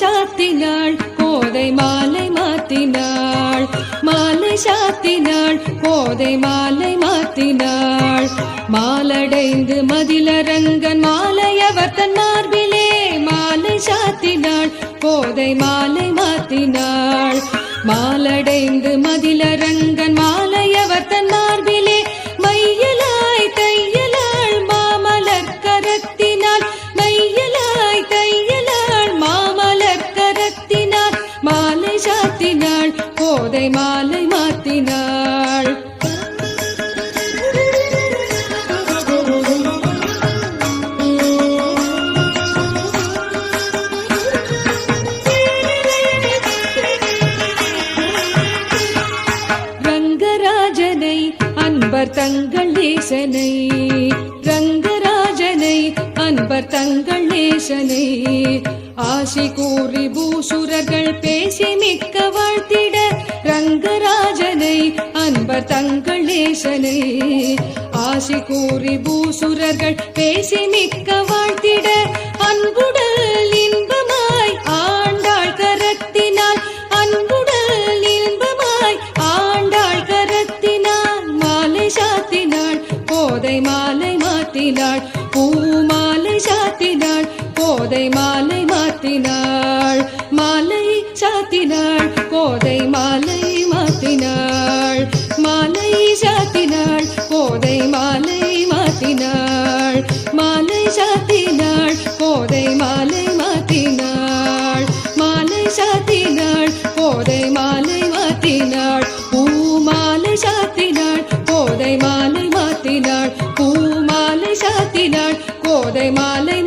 சாத்தினாள் கோதை மாலை மாத்தினாள். மாலை சாத்தினாள் கோதை மாலை மாத்தினாள். மாலடைந்து மதிலரங்கன் மாலையவர் தன் மார்பிலே மாலை சாத்தினாள் கோதை மாலை மாத்தினாள். மா மாலை மாலை மாத்தினாள். ரங்கராஜனை அன்பர் தங்கள் ஈசனை ரங்கராஜனை அன்பர் தங்கள் நேசனை. ஆசி கூறி பூசுரர்கள் பேசி மிக்க வாழ்த்திட ரங்கராஜனை அன்பர் தங்களேசனை ஆசி கூறி பூசுரர்கள் பேசி மிக்க வாழ்த்திட அன்புடல் இன்பமாய் ஆண்டாள் கரத்தினால் அன்புடல் இன்பமாய் ஆண்டாள் கரத்தினால் மாலை சாத்தினாள் போதை மாலை மாத்தினாள் பூ மாலை சாத்தினாள் போதை மாலை மாத்தினாள் மாலை சாத்தினாள் கோதை மாலை மாத்தினாள். மாலை சாத்தினாள். போதை மாலை மாத்தினாள். மாலை சாத்தினாள். போதை மாலை மாத்தினாள். மாலை சாத்தினாள். போதை மாலை மாத்தினாள். பூ மாலை சாத்தினாள். போதை மாலை மாத்தினாள். பூ மாலை சாத்தினாள். கோதை மாலை